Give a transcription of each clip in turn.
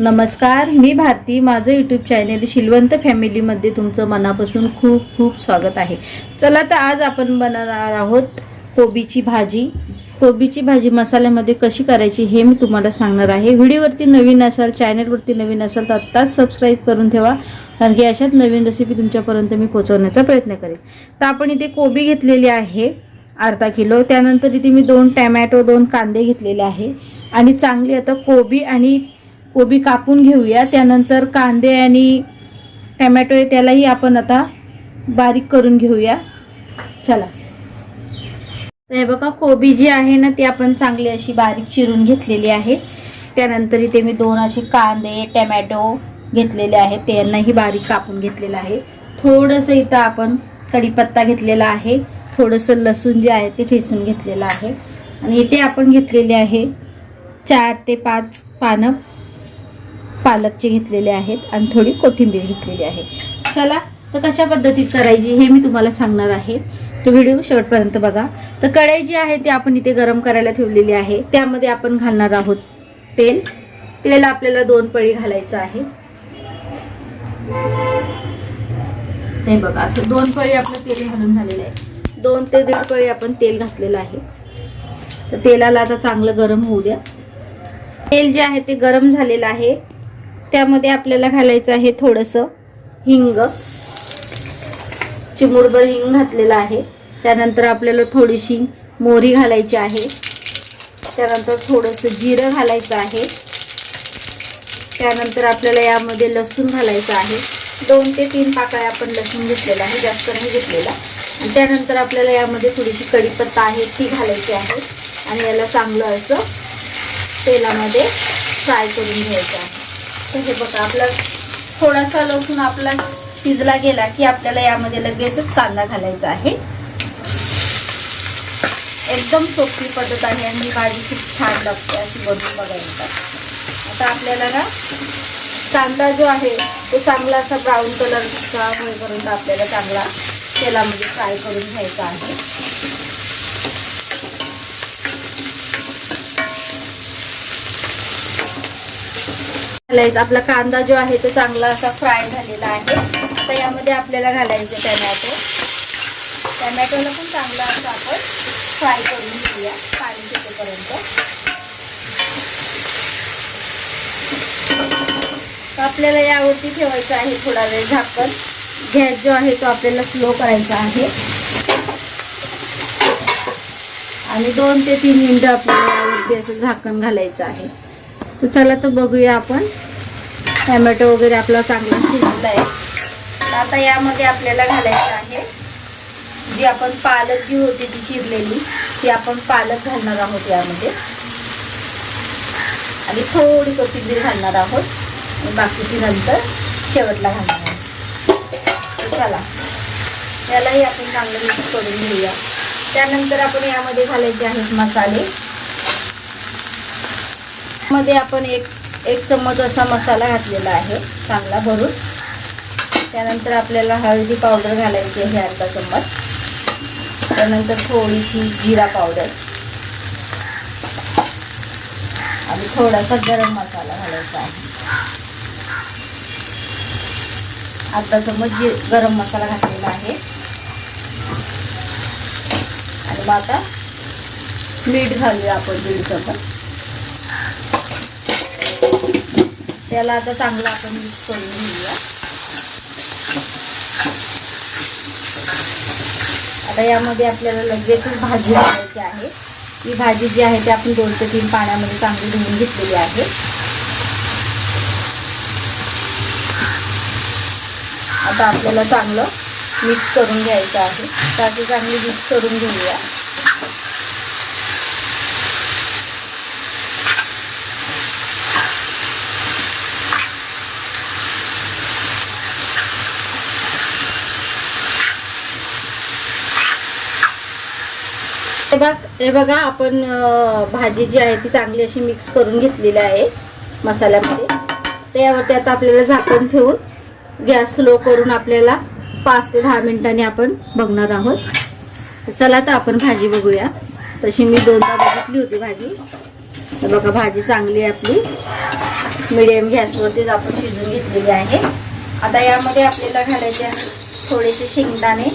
नमस्कार मी भारती. माझं YouTube channel Shilwant फॅमिलीमध्ये तुमचं मनापासून खूप खूप स्वागत आहे. चला तर आज आपण बनवणार आहोत कोबीची भाजी. कोबीची भाजी मसाल्यामध्ये कशी करायची हे मी तुम्हाला सांगणार आहे. व्हिडिओवरती नवीन असाल चॅनलवरती नवीन असाल तर आत्ताच सबस्क्राईब करून ठेवा. कारण की अशाच नवीन रेसिपी तुमच्यापर्यंत मी पोहोचवण्याचा प्रयत्न करेन. तर आपण इथे कोबी घेतलेली आहे अर्धा किलो. त्यानंतर इथे मी दोन टॅमॅटो दोन कांदे घेतलेले आहे. आणि चांगली आता कोबी आणि कोबी कापून घेऊया. त्यानंतर कांदे आणि टॅमॅटो आहे त्यालाही आपण आता बारीक करून घेऊया. चला. तर हे बघा कोबी जी आहे ना ती आपण चांगली अशी बारीक चिरून घेतलेली आहे. त्यानंतर इथे मी दोन असे कांदे टॅमॅटो घेतलेले आहेत. त्यांनाही बारीक कापून घेतलेलं आहे. थोडंसं इथं आपण कढीपत्ता घेतलेला आहे. थोडंसं लसूण जे आहे ते ठेसून घेतलेलं आहे. आणि इथे आपण घेतलेले आहे चार ते पाच पानं. पालकचे घेतलेले आहेत आणि थोडी कोथिंबीर घेतलेली आहे. चला तर कशा पद्धतीत करायची हे मी तुम्हाला सांगणार आहे. तर व्हिडिओ शेवटपर्यंत बघा. तर कढई जी आहे ती आपण इथे गरम करायला ठेवलेली आहे. त्यामध्ये आपण घालणार आहोत तेल. तेल आपल्याला दोन पळी घालायचं आहे. ते बघा असं दोन पळी आपलं तेल घालून झालेलं आहे. दोन ते दीड पळी आपण तेल घातलेलं आहे. तर तेलाला आता चांगलं गरम होऊ द्या. तेल जे आहे ते गरम झालेलं आहे. त्यामध्ये आपल्याला घालायचं आहे थोडंसं हिंग. चिमुडभर हिंग घातलेलं आहे. त्यानंतर आपल्याला थोडीशी मोहरी घालायची आहे. त्यानंतर थोडंसं जिरं घालायचं आहे. त्यानंतर आपल्याला यामध्ये लसूण घालायचं आहे. दोन ते तीन पाकळ्या आपण लसूण घेतलेला आहे. जास्त नाही घेतलेला. आणि त्यानंतर आपल्याला यामध्ये थोडीशी कढीपत्ता आहे ती घालायची आहे. आणि याला चांगलं असं तेलामध्ये फ्राय करून घ्यायचं आहे. तर हे बघा आपला थोडासा लसूण आपला शिजला गेला की आपल्याला यामध्ये लगेचच कांदा घालायचा आहे. एकदम सोपी पद्धत आहे आणि ही भाजी खूप छान लागते अशी बनवून बघायला. आता आपल्याला ना कांदा जो आहे तो चांगला असा ब्राऊन कलरचा होईपर्यंत आपल्याला चांगला तेलामध्ये फ्राय करून घ्यायचा आहे. आपला कांदा जो आहे तो चांगला असा फ्राय झालेला आहे. तर यामध्ये आपल्याला घालायचं टमॅटो. टमॅटोला पण चांगला असं आपण फ्राय करून घेऊया पाणी सुटेपर्यंत. आपल्याला यावरती ठेवायचं आहे थोडा वेळ झाकण. गॅस जो आहे तो आपल्याला स्लो करायचा आहे. आणि दोन ते तीन मिनटं आपल्याला यावरती असं झाकण घालायचं आहे. तर चला तर बघूया आपण. टॅमॅटो वगैरे आपला चांगला शिजला आहे. तर आता यामध्ये आपल्याला घालायचं आहे. जी आपण पालक जी होती ती चिरलेली ती आपण पालक घालणार आहोत यामध्ये. आणि थोडी कोथिंबीर घालणार आहोत. बाकीची नंतर शेवटला घालणार आहोत. चला. यालाही आपण चांगलं मिक्स करून घेऊया. त्यानंतर आपण यामध्ये घालायचे आहेत मसाले. मध्ये आपण एक एक चम्मच असा मसाला घातलेला आहे चांगला भरून. त्यानंतर आपल्याला हळदी पावडर घालायची आहे अर्धा चम्मच. त्यानंतर थोडीशी जिरा पावडर. आणि थोडासा गरम मसाला घालायचा आहे. अर्धा चम्मच जी गरम मसाला घातलेला आहे. आणि मग आता मीठ घालूया आपण दीड चम्मच. त्याला आता चांगलं आपण मिक्स करून घेऊया. आता यामध्ये आपल्याला लगेचच भाजी घालायची आहे. ही भाजी जी आहे ती आपण दोन ते तीन पाण्यामध्ये चांगली धुवून घेतलेली आहे. आता आपल्याला चांगलं मिक्स करून घ्यायचं आहे. त्याची चांगली मिक्स करून घेऊया. हे बघ हे बघा आपण भाजी जी आहे ती चांगली अशी मिक्स करून घेतलेली आहे मसाल्यामध्ये. त्यावरती आता आपल्याला झाकण ठेवून गॅस स्लो करून आपल्याला पाच ते दहा मिनिटांनी आपण बघणार आहोत. चला तर आपण भाजी बघूया. तशी मी दोनदा बघितली होती भाजी. तर बघा भाजी चांगली आहे आपली. मिडियम गॅसवरतीच आपण शिजून घेतलेली आहे. आता यामध्ये आपल्याला घालायचे आहे थोडेसे शेंगदाणे.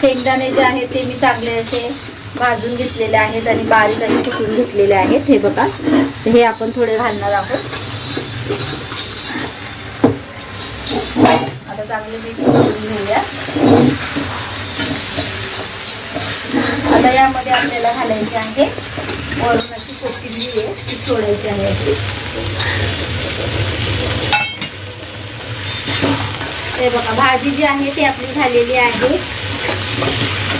शेंगदाणे जे आहेत ते मी चांगले असे भाजून घेतलेले आहेत आणि बारीक आणि कुटून घेतलेले आहेत हे बघा. हे आपण थोडे घालणार आहोत. आता चांगले मिक्स करून घेऊया. आता यामध्ये आपल्याला घालायचे आहे वरून अशी कोथिंबीर आहे ती सोडायची आहे अशी. हे बघा भाजी जी आहे ती आपली झालेली आहे.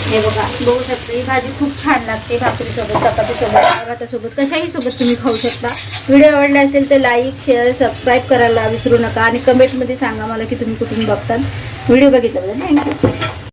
हे बघा बघू शकता ही भाजी खूप छान लागते भाकरीसोबत चपातीसोबत भातासोबत कशाही सोबत तुम्ही खाऊ शकता? व्हिडिओ आवडला असेल तर लाईक शेअर सबस्क्राईब करायला विसरू नका आणि कमेंटमध्ये सांगा मला की तुम्ही कुठून बघतात व्हिडिओ बघितल्याबद्दल थँक्यू